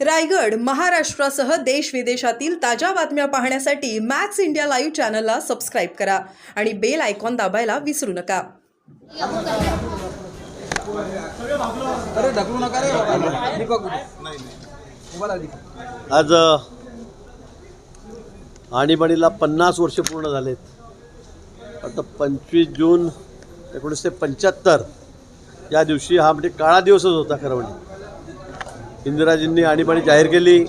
रायगड महाराष्ट्रासह देश विदेशातील ताज्या बातम्या पाहण्यासाठी मॅक्स इंडिया लाईव्ह चॅनलला सबस्क्राईब करा आणि बेल आयकॉन दाबायला विसरू नका. आज आणीबाणीला पन्नास वर्ष पूर्ण झालेत. आता पंचवीस जून एकोणीसशे पंच्याहत्तर. या दिवशी हा म्हणजे काळा दिवसच होता खरं म्हणजे. इंदिराजींनी आणीबाणी जाहीर केली.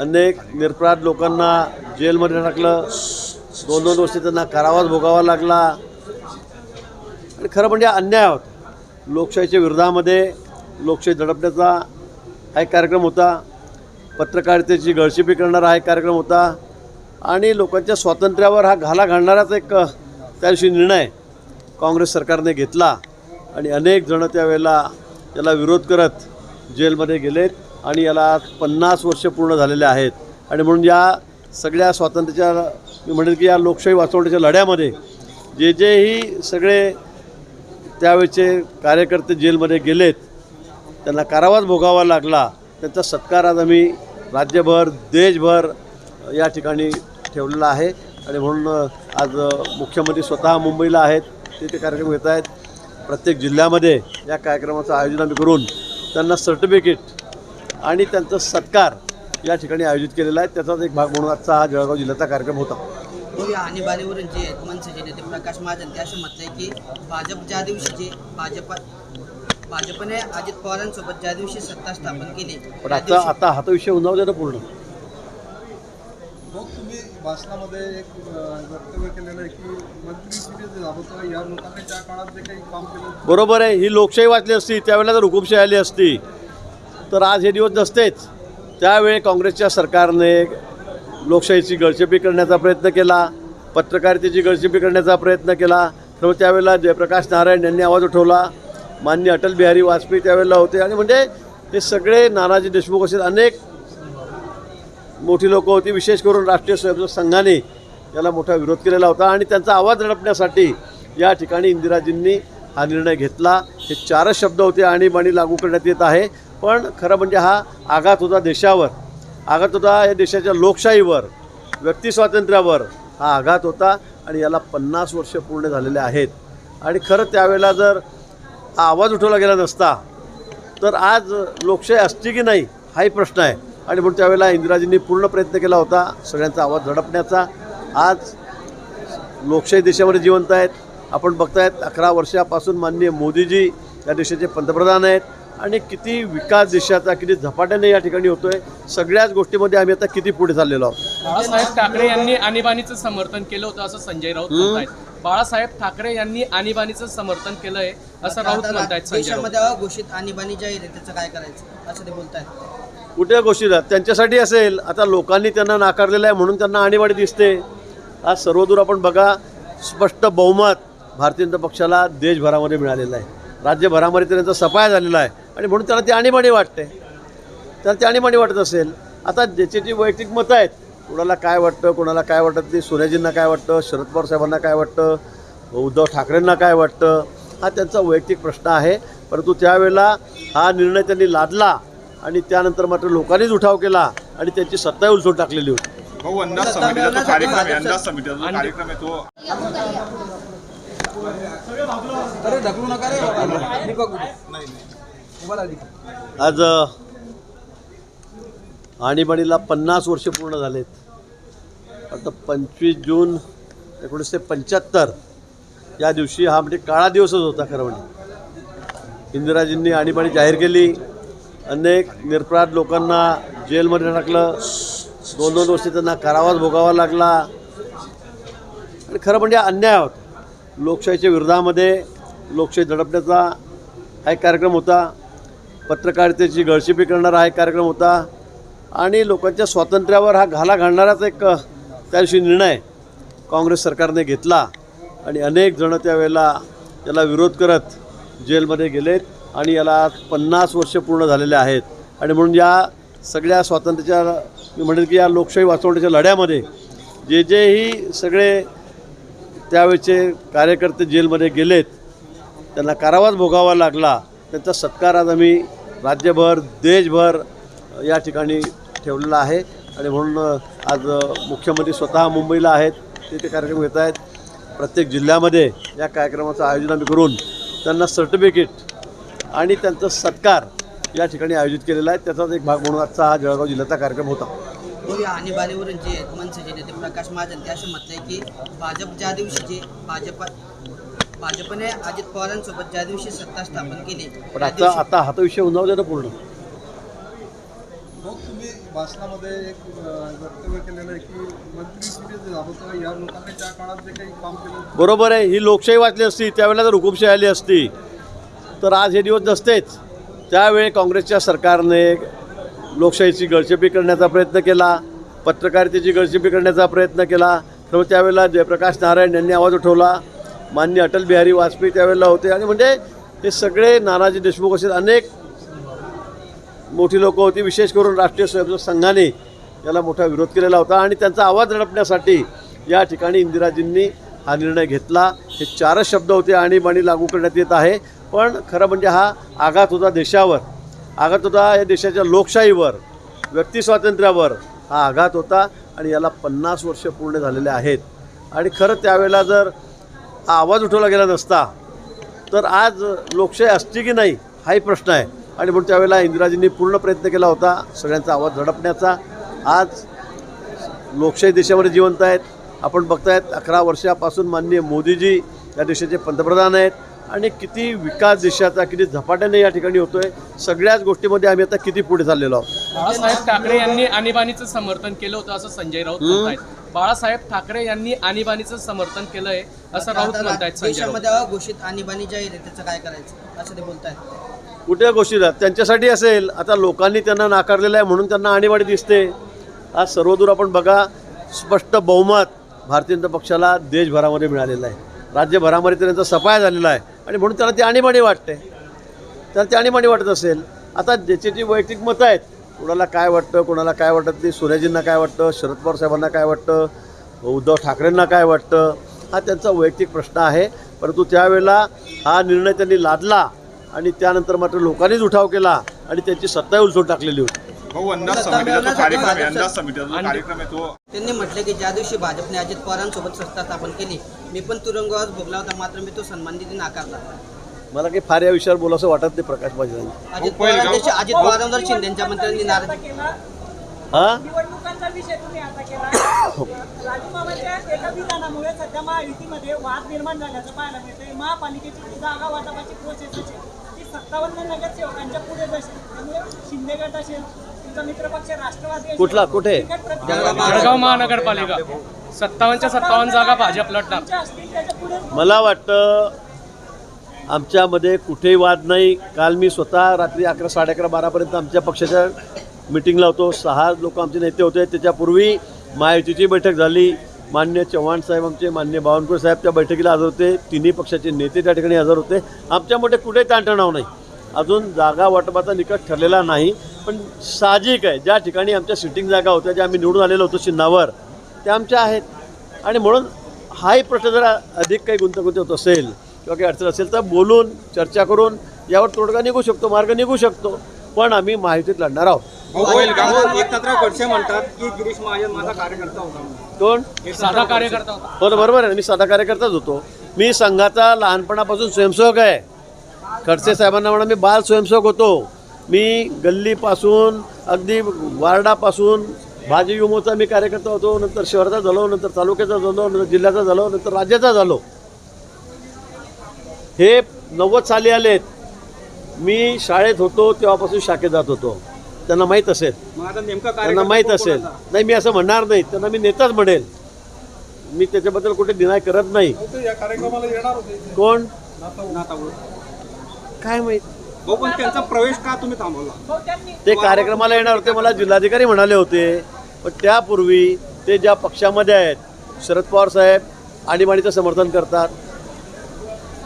अनेक निरपराध लोकांना जेलमध्ये टाकलं. दोन दोन वर्ष त्यांना कारावास भोगावा लागला. आणि खरं म्हणजे अन्याय होता. लोकशाहीच्या विरोधामध्ये लोकशाही दडपण्याचा हा एक कार्यक्रम होता. पत्रकारितेची गळशिपी करणारा हा एक कार्यक्रम होता. आणि लोकांच्या स्वातंत्र्यावर हा घाला घालणाराच एक त्या दिवशी निर्णय काँग्रेस सरकारने घेतला. आणि अनेक जणं त्यावेळेला त्याला विरोध करत जेलमध्ये गेलेत आणि याला आज पन्नास वर्ष पूर्ण झालेले आहेत. आणि म्हणून या सगळ्या स्वातंत्र्याच्या मी म्हणेल की या लोकशाही वाचवण्याच्या लढ्यामध्ये जे जेही सगळे त्यावेळेचे कार्यकर्ते जेलमध्ये गेलेत त्यांना कारावास भोगावा लागला त्यांचा सत्कार आज आम्ही राज्यभर देशभर या ठिकाणी ठेवलेला आहे. आणि म्हणून आज मुख्यमंत्री स्वतः मुंबईला आहेत ते ते कार्यक्रम घेत आहेत. प्रत्येक जिल्ह्यामध्ये या कार्यक्रमाचं आयोजन आम्ही करून त्यांना सर्टिफिकेट आणि त्यांचा सत्कार या ठिकाणी आयोजित केलेला आहे. त्याचाच एक भाग म्हणून आजचा हा जळगाव जिल्ह्याचा कार्यक्रम होता. या आणीबाणीवरून जे आहेत मनसेचे नेते प्रकाश महाजन ते असं म्हटलंय की भाजप ज्या दिवशी जे भाजप भाजपने अजित पवारांसोबत ज्या दिवशी सत्ता स्थापन केली पण आता आता हा तर विषय उन्हावू दे ना पूर्ण. भाषणामध्ये एक वक्तव्य केलेलं आहे की मंत्री या लोकांनी त्या काळात जे काही काम केलं बरोबर आहे. ही लोकशाही वाचली असती त्यावेळेला जर हुकुमशाही आली असती. तर आज हे दिवस नसतेच. त्यावेळी काँग्रेसच्या सरकारने लोकशाहीची गळचेपी करण्याचा प्रयत्न केला पत्रकारितेची गळचेपी करण्याचा प्रयत्न केला. तर त्यावेळेला जयप्रकाश नारायण यांनी आवाज उठवला. मान्य अटल बिहारी वाजपेयी त्यावेळेला होते. आणि म्हणजे हे सगळे नानाजी देशमुख असे अनेक मोठी लोकं होती. विशेष करून राष्ट्रीय स्वयंसेवक संघाने याला मोठा विरोध केलेला होता आणि त्यांचा आवाज रडपण्यासाठी या ठिकाणी इंदिराजींनी हा निर्णय घेतला. हे चारच शब्द होते आणीबाणी लागू करण्यात येत आहे. पण खरं म्हणजे हा आघात होता देशावर. आघात होता या देशाच्या लोकशाहीवर व्यक्तिस्वातंत्र्यावर हा आघात होता आणि याला पन्नास वर्ष पूर्ण झालेले आहेत. आणि खरं त्यावेळेला जर हा आवाज उठवला गेला नसता तर आज लोकशाही असती की नाही हाही प्रश्न आहे. आणि म्हणून त्यावेळेला इंदिराजींनी पूर्ण प्रयत्न केला होता सगळ्यांचा आवाज झडपण्याचा. आज लोकशाही देशामध्ये जिवंत आहेत. आपण बघतायत अकरा वर्षापासून माननीय मोदीजी या देशाचे पंतप्रधान आहेत. आणि किती विकास देशाचा किती झपाट्याने या ठिकाणी होतोय. सगळ्याच गोष्टीमध्ये आम्ही आता किती पुढे चाललेलो आहोत. बाळासाहेब ठाकरे यांनी आणीबाणीचं समर्थन केलं होतं असं संजय राऊत बाळासाहेब ठाकरे यांनी आणीबाणीचं समर्थन केलंय असं राऊत. देशामध्ये अघोषित आणीबाणी जाहीर आहे त्याचं काय करायचं? असं ते बोलतायत. कुठल्या गोष्टी आहेत त्यांच्यासाठी असेल. आता लोकांनी त्यांना नाकारलेलं आहे म्हणून त्यांना आणीबाणी दिसते. आज सर्वदूर आपण बघा स्पष्ट बहुमत भारतीय जनता पक्षाला देशभरामध्ये मिळालेलं आहे. राज्यभरामध्ये त्यांचा सफाया झालेला आहे. आणि म्हणून त्यांना ती आणीबाणी वाटते. त्यांना ती आणीबाणी वाटत असेल. आता ज्याची जी वैयक्तिक मतं आहेत कोणाला काय वाटतं कोणाला काय वाटत नाही सोन्याजींना काय वाटतं शरद पवार साहेबांना काय वाटतं उद्धव ठाकरेंना काय वाटतं हा त्यांचा वैयक्तिक प्रश्न आहे. परंतु त्यावेळेला हा निर्णय त्यांनी लादला. आणि त्यानंतर मात्र लोकांनीच उठाव केला आणि त्यांची सत्ता उलटून टाकलेली होती. भाऊ अंदाज समितीचा जो कार्यक्रम आहे अंदाज समितीचा जो कार्यक्रम आहे तो अरे ढकलू नका रे. बाबा. दीपक मोबाईल आधी. आज आणीबाणीला पन्नास वर्ष पूर्ण झालेत. आता पंचवीस जून एकोणीसशे पंच्याहत्तर या दिवशी हा म्हणजे काळा दिवसच होता खरं म्हणजे. इंदिराजींनी आणीबाणी जाहीर केली. अनेक निरपराध लोकांना जेलमध्ये टाकलं. दोन दोन वर्ष त्यांना कारावास भोगावा लागला. आणि खरं म्हणजे अन्याय होता. लोकशाहीच्या विरोधामध्ये लोकशाही दडपण्याचा हा एक कार्यक्रम होता. पत्रकारितेची गळशिपी करणारा हा एक कार्यक्रम होता. आणि लोकांच्या स्वातंत्र्यावर हा घाला घालणाराच एक त्या दिवशी निर्णय काँग्रेस सरकारने घेतला. आणि अनेक जणं त्यावेळेला त्याला विरोध करत जेलमध्ये गेलेत. आणि याला आज पन्नास वर्ष पूर्ण झालेले आहेत. आणि म्हणून या सगळ्या स्वातंत्र्याच्या मी म्हणेल की या लोकशाही वाचवण्याच्या लढ्यामध्ये जे जेही सगळे त्यावेळेचे कार्यकर्ते जेलमध्ये गेलेत त्यांना कारावास भोगावा लागला त्यांचा सत्कार आज आम्ही राज्यभर देशभर या ठिकाणी ठेवलेला आहे. आणि म्हणून आज मुख्यमंत्री स्वतः मुंबईला आहेत ते ते कार्यक्रम घेत आहेत. प्रत्येक जिल्ह्यामध्ये या कार्यक्रमाचं आयोजन आम्ही करून त्यांना सर्टिफिकेट आणि त्यांचा सत्कार या ठिकाणी आयोजित केलेला आहे. त्याचाच एक भाग म्हणून आजचा हा जळगाव जिल्ह्याचा कार्यक्रम होता. हो या आणीबाणीवरून जे मनसेचे नेते प्रकाश महाजन ते असं म्हटलंय की भाजप ज्या दिवशी जे भाजप भाजपने अजित पवारांसोबत ज्या दिवशी सत्ता स्थापन केली पण आता आता हा तर विषय दे ना पूर्ण. मग तुम्ही भाषणामध्ये एक वक्तव्य केलेलं आहे की मंत्री या लोकांनी त्या काळात जे काही काम केलं बरोबर आहे. ही लोकशाही वाचली असती त्यावेळेला जर हुकुमशाही आली असती. तर आज हे दिवस नसतेच. त्यावेळी काँग्रेसच्या सरकारने लोकशाहीची गळचेपी करण्याचा प्रयत्न केला पत्रकारितेची गळचेपी करण्याचा प्रयत्न केला. तर त्यावेळेला जयप्रकाश नारायण यांनी आवाज उठवला. मान्य अटल बिहारी वाजपेयी त्यावेळेला होते. आणि म्हणजे हे सगळे नानाजी देशमुख असे अनेक मोठी लोकं होती. विशेष करून राष्ट्रीय स्वयंसेवक संघाने याला मोठा विरोध केलेला होता. आणि त्यांचा आवाज रडपण्यासाठी या ठिकाणी इंदिराजींनी हा निर्णय घेतला. हे चारच शब्द होते आणीबाणी लागू करण्यात येत आहे. पण खरं म्हणजे हा आघात होता देशावर. आघात होता या देशाच्या लोकशाहीवर व्यक्तिस्वातंत्र्यावर हा आघात होता आणि याला पन्नास वर्ष पूर्ण झालेले आहेत. आणि खरं त्यावेळेला जर हा आवाज उठवला गेला नसता तर आज लोकशाही असते की नाही हाही प्रश्न आहे. आणि म्हणून त्यावेळेला इंदिराजींनी पूर्ण प्रयत्न केला होता सगळ्यांचा आवाज झडपण्याचा. आज लोकशाही देशामध्ये जिवंत आहेत. आपण बघतायत अकरा वर्षापासून माननीय मोदीजी या देशाचे पंतप्रधान आहेत. आणि किती विकास देशाचा किती झपाट्याने या ठिकाणी होतोय सगळ्याच गोष्टीमध्ये आम्ही आता किती पुढे चाललेलो आहोत. बाळासाहेब ठाकरे यांनी आणीबाणीचं समर्थन केलं होतं असं संजय राऊत म्हणतायत. बाळासाहेब ठाकरे यांनी आणीबाणीचं समर्थन केलंय असं राऊत म्हणतायत देशामध्ये अघोषित आणीबाणी जाहीर आहे त्याचं काय करायचं? असं ते बोलतायत. गोष्टी आहेत त्यांच्यासाठी असेल. आता लोकांनी त्यांना नाकारलेलं आहे म्हणून त्यांना आणीबाणी दिसते. आज सर्वदूर आपण बघा स्पष्ट बहुमत भारतीय जनता पक्षाला देशभरामध्ये मिळालेलं आहे. राज्यभरामध्ये त्यांचा सफाया झालेला आहे. आणि म्हणून त्यांना ती आणीबाणी वाटते. त्याला ती आणीबाणी वाटत असेल. आता ज्याची जी वैयक्तिक मतं आहेत कोणाला काय वाटतं कोणाला काय वाटत नाही सोनियाजींना काय वाटतं शरद पवार साहेबांना काय वाटतं उद्धव ठाकरेंना काय वाटतं हा त्यांचा वैयक्तिक प्रश्न आहे. परंतु त्यावेळेला हा निर्णय त्यांनी लादला आणि त्यानंतर मात्र लोकांनीच उठाव केला आणि त्यांची सत्ता उलसून टाकलेली होती. भाऊ अंदाज समितीचा जो कार्यक्रम आहे अंदाज समितीचा जो कार्यक्रम आहे तो. त्यांनी म्हटलं की ज्या दिवशी भाजपने अजित पवारांसोबत सत्ता स्थापन केली मी पण तुरुंगवास भोगला होता मात्र मी तो सन्मान निधी नाकारला. मला काही फार या विषयावर बोलावं वाटत नाही प्रकाश बाजारांनी अजित अजित पवारांवर शिंदेच्या मंत्र्यांनी नाराज हां? निवडणुकांचा विषय तुम्ही आता केला. राजूमामाच्या एका विधानामुळे सध्या महायुतीमध्ये वाद निर्माण झाल्याचं पाहायला मिळतंय. महापालिकेची जी जागा वाटपाची प्रोसेस असेल ती सत्तावन्न नगरसेवकांच्या पुढे जाईल त्यामुळे शिंदे गट असेल कुठला? कुठे? जळगाव महानगरपालिका. सत्तावन्नच्या सत्तावन्न जागा भाजप लढणार मला वाटतं आमच्यामध्ये कुठेही वाद नाही. काल मी स्वतः रात्री अकरा साडे अकरा बारापर्यंत आमच्या पक्षाच्या मिटिंगला होतो. सहा लोक आमचे नेते होते. त्याच्यापूर्वी महायुतीची बैठक झाली. मान्य चव्हाण साहेब आमचे मान्य बावनकुळे साहेब त्या बैठकीला हजर होते. तिन्ही पक्षाचे नेते त्या ठिकाणी हजर होते. आमच्यामध्ये कुठेही ताणतणाव नाही. अजून जागा वाटपाचा निकष ठरलेला नाही. पण साहजिक आहे. ज्या ठिकाणी आमच्या सिटिंग जागा होत्या ज्या आम्ही निवडून आलेलो होतो चिन्हावर त्या आमच्या आहेत. आणि म्हणून हाही प्रश्न जरा अधिक काही गुंतागुंत होत असेल किंवा काही अडचण असेल तर बोलून चर्चा करून यावर तोडगा निघू शकतो मार्ग निघू शकतो. पण आम्ही माहितीत लढणार आहोत. एकनाथराव खडसे म्हणतात की गिरीश महाजन माझा कार्यकर्ता होता कोण? साधा कार्यकर्ता होता. हो बरोबर आहे ना. मी साधा कार्यकर्ताच होतो. मी संघाचा लहानपणापासून स्वयंसेवक आहे. खडसे साहेबांना म्हणा मी बाल स्वयंसेवक होतो. मी गल्लीपासून अगदी वार्डापासून भाजी युमोचा मी कार्यकर्ता होतो नंतर शहराचा झालो नंतर तालुक्याचा झालो नंतर जिल्ह्याचा झालो नंतर राज्याचा झालो. हे नव्वद साली आलेत. मी शाळेत होतो तेव्हापासून शाखेत जात होतो. त्यांना माहीत असेल. त्यांना माहीत असेल. नाही मी असं म्हणणार नाही. त्यांना मी नेताच म्हणेल. मी त्याच्याबद्दल कुठे डिनाय करत नाही. ते या कार्यक्रमाला येणार होते. कोण? काय माहीत? पण त्यांचा प्रवेश का तुम्ही थांबवला? ते कार्यक्रमाला येणार होते मला जिल्हाधिकारी म्हणाले होते. पण त्यापूर्वी ते ज्या पक्षामध्ये आहेत शरद पवार साहेब आणीबाणीचं समर्थन करतात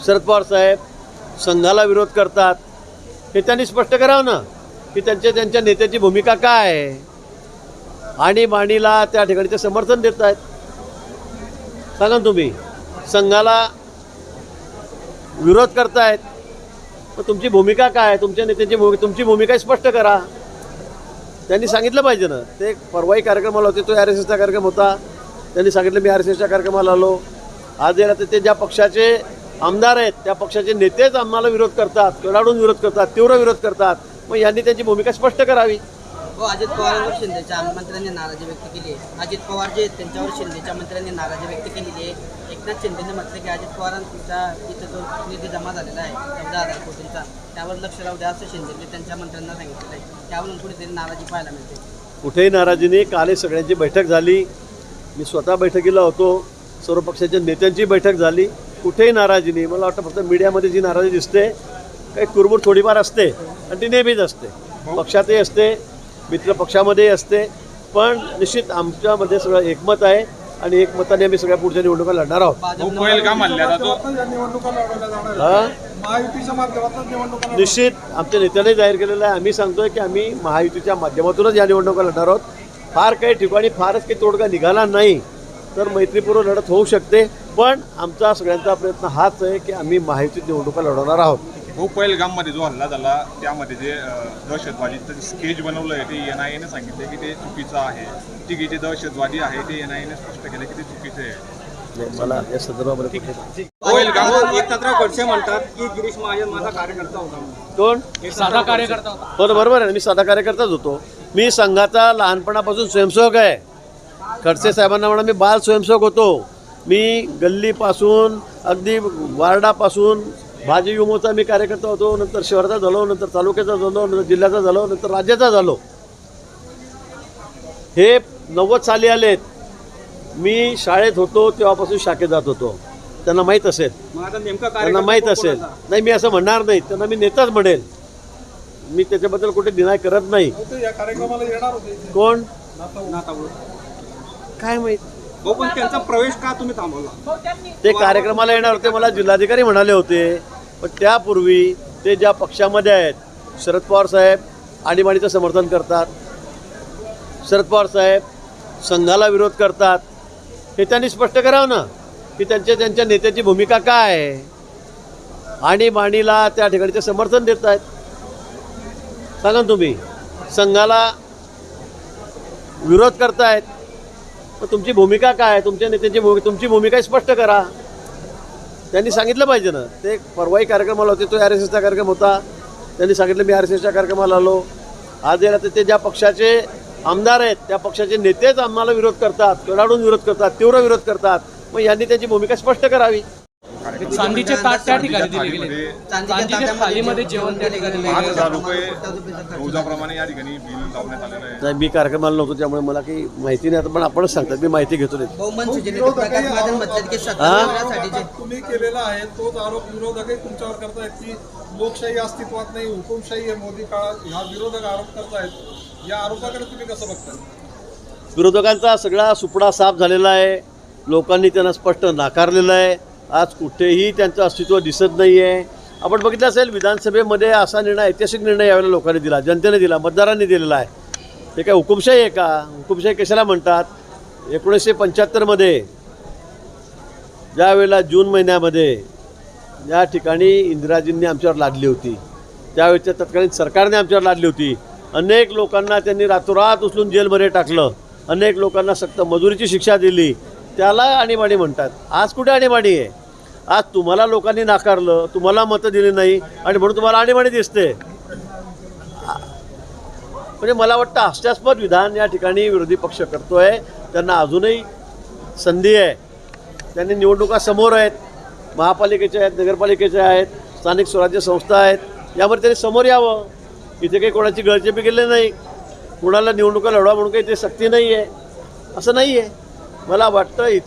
शरद पवार साहेब संघाला विरोध करतात हे त्यांनी स्पष्ट करावं ना की त्यांच्या त्यांच्या नेत्याची भूमिका काय आहे? आणीबाणीला त्या ठिकाणी ते समर्थन देत आहेत. सांगा ना तुम्ही संघाला विरोध करतायत तर तुमची भूमिका काय? तुमच्या नेत्यांची भूमिका तुमची भूमिका स्पष्ट करा. त्यांनी सांगितलं पाहिजे ना. ते एक परवाही कार्यक्रमाला होते तो आर एस एसचा कार्यक्रम होता. त्यांनी सांगितलं मी आर एस एसच्या कार्यक्रमाला आलो. आज याला तर ते ज्या पक्षाचे आमदार आहेत त्या पक्षाचे नेतेच आम्हाला विरोध करतात कडाडून विरोध करतात तीव्र विरोध करतात. मग यांनी त्यांची भूमिका स्पष्ट करावी. हो अजित पवारांवर शिंदेच्या मंत्र्यांनी नाराजी व्यक्त केली आहे. अजित पवार जे त्यांच्यावर शिंदेच्या मंत्र्यांनी नाराजी व्यक्त केलेली आहे. एकनाथ शिंदेने म्हटलं की अजित पवारांचा इथं जो निधी जमा झालेला आहे चौदा हजार कोटींचा त्यावर लक्ष राहू द्या असं शिंदेने त्यांच्या मंत्र्यांना सांगितलेलं आहे. त्यावरून कुठेतरी नाराजी पाहायला मिळते. कुठेही नाराजी नाही कालही सगळ्यांची बैठक झाली. मी स्वतः बैठकीला होतो. सर्व पक्षाच्या नेत्यांची बैठक झाली. कुठेही नाराजी नाही मला वाटतं फक्त मीडियामध्ये जी नाराजी दिसते काही कुरबुर थोडीफार असते आणि ती नेहमीच असते. पक्षातही असते मित्र पक्षामध्येही असते. पण निश्चित आमच्यामध्ये सगळं एकमत आहे. आणि एकमताने आम्ही सगळ्या पुढच्या निवडणुका लढणार आहोत. भाऊ पहिलगाम म्हणल्या जातो? माध्यमातून या निवडणुका लढवल्या जाणार हा? आहेत. महायुतीच्या माध्यमातून निवडणुका लढवल्या निश्चित. आमच्या नेत्याने जाहीर केलेलं आहे. आम्ही सांगतोय की आम्ही महायुतीच्या माध्यमातूनच या निवडणुका लढणार आहोत. फार काही ठिकाणी फारच काही तोडगा निघाला नाही. तर मैत्रीपूर्व लढत होऊ शकते. पण आमचा सगळ्यांचा प्रयत्न हाच आहे की आम्ही महायुतीत निवडणुका लढवणार आहोत. भाऊ पहिलगाममध्ये जो हल्ला झाला त्यामध्ये जे दहशतवादीचं स्केच बनवलं आहे ते एन आय एने सांगितले की ते चुकीचं आहे. की जे दहशतवादी आहे ते एन आय एने स्पष्ट केले की ते चुकीचे आहे. मला या संदर्भामध्ये कुठे- एकनाथराव खडसे म्हणतात की गिरीश महाजन माझा कार्यकर्ता होता कोण? साधा कार्यकर्ता होता. हो बरोबर आहे मी साधा कार्यकर्ताच होतो. मी संघाचा लहानपणापासून स्वयंसेवक आहे. खडसे साहेबांना म्हणा मी बाल स्वयंसेवक होतो. मी गल्लीपासून अगदी वार्डापासून भाजी विमोचा मी कार्यकर्ता होतो नंतर शहराचा झालो नंतर तालुक्याचा झालो नंतर जिल्ह्याचा झालो नंतर राज्याचा झालो. हे नव्वद साली आलेत. मी शाळेत होतो तेव्हापासून शाखेत जात होतो. त्यांना माहीत असेल. मग आता नेमका त्यांना माहीत असेल. नाही मी असं म्हणणार नाही. त्यांना मी नेताच म्हणेल. मी त्याच्याबद्दल कुठे डिनाय करत नाही. या कार्यक्रमाला येणार होते. कोण? काय माहीत? हो पण त्यांचा प्रवेश का तुम्ही थांबवला? हो त्यांनी ते कार्यक्रमाला येणार होते मला जिल्हाधिकारी म्हणाले होते. पण त्यापूर्वी ते ज्या पक्षामध्ये आहेत शरद पवार साहेब आणीबाणीचं समर्थन करतात शरद पवार साहेब संघाला विरोध करतात हे त्यांनी स्पष्ट करावं ना की त्यांच्या त्यांच्या नेत्याची भूमिका काय आहे? आणीबाणीला त्या ठिकाणीचं समर्थन देत आहेत. सांगा तुम्ही संघाला विरोध करतायत मग तुमची भूमिका काय तुमच्या नेत्यांची भूमिका तुमची भूमिका स्पष्ट करा. त्यांनी सांगितलं पाहिजे ना. ते एक परवाही कार्यक्रमाला होते तो आर एस एसचा कार्यक्रम होता. त्यांनी सांगितलं मी आर एस एसच्या कार्यक्रमाला आलो. आज येणार ते ज्या पक्षाचे आमदार आहेत त्या पक्षाचे नेतेच आम्हाला विरोध करतात कडाडून विरोध करतात तीव्र विरोध करतात. मग यांनी त्यांची भूमिका स्पष्ट करावी. चांदीचे ताट त्या ठिकाणी दिले गेले. चांदीच्या थालीमध्ये जेवण त्या ठिकाणी पाच दिले हजार रुपये रोजाप्रमाणे या ठिकाणी बिल लावण्यात आलेलं आहे. नाही मी कार्यक्रमाला नव्हतो त्यामुळे मला काही माहिती नाही. आता पण आपणच सांगतात मी माहिती घेतो प्रकाश महाजन की सत्ता मिळवण्यासाठी जे तुम्ही केलेला आहे तोच आरोप विरोधकही तुमच्यावर करतायत की लोकशाही अस्तित्वात नाही हुकुमशाही आहे मोदी काळात ह्या विरोधक आरोप करतायत. या आरोपाकडे तुम्ही कसं बघताय? विरोधकांचा सगळा सुपडा साफ झालेला आहे. लोकांनी त्यांना स्पष्ट नाकारलेलं आहे. आज कुठेही त्यांचं अस्तित्व दिसत नाही आहे आपण बघितलं असेल विधानसभेमध्ये असा निर्णय ऐतिहासिक निर्णय यावेळेला लोकांनी दिला जनतेने दिला मतदारांनी दिलेला आहे. ते काय हुकुमशाही आहे का? हुकुमशाही कशाला म्हणतात? एकोणीसशे पंच्याहत्तरमध्ये ज्यावेळेला जून महिन्यामध्ये या ठिकाणी इंदिराजींनी आमच्यावर लादली होती. त्यावेळेच्या तत्कालीन सरकारने आमच्यावर लादली होती. अनेक लोकांना त्यांनी रातोरात उचलून जेलमध्ये टाकलं. अनेक लोकांना सक्त मजुरीची शिक्षा दिली. त्याला आणीबाणी म्हणतात. आज कुठे आणीबाणी आहे? आज तुम्हाला लोकांनी नाकारलं तुम्हाला मतं दिली नाही आणि म्हणून तुम्हाला आणीबाणी दिसते. म्हणजे मला वाटतं हास्यास्पद विधान या ठिकाणी विरोधी पक्ष करतोय. त्यांना अजूनही संधी आहे. त्यांनी निवडणुका समोर आहेत. महापालिकेच्या आहेत नगरपालिकेच्या आहेत स्थानिक स्वराज्य संस्था आहेत. यामध्ये त्यांनी समोर यावं. इथे काही कोणाची गळचेपी केली नाही. कुणाला निवडणुका लढवा म्हणून काही ते सक्ती नाही आहे असं नाही आहे मला वाटतं इत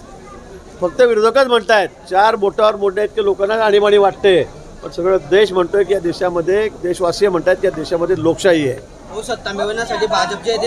फक्त विरोधकच म्हणतायत. चार बोटावर मोठ्या इतके लोकांना आणीबाणी वाटते. पण सगळं देश म्हणतोय की या देशामध्ये देशवासीय म्हणतात की या देशामध्ये लोकशाही आहे. हो सत्ता मिळवण्यासाठी भाजप जे आहे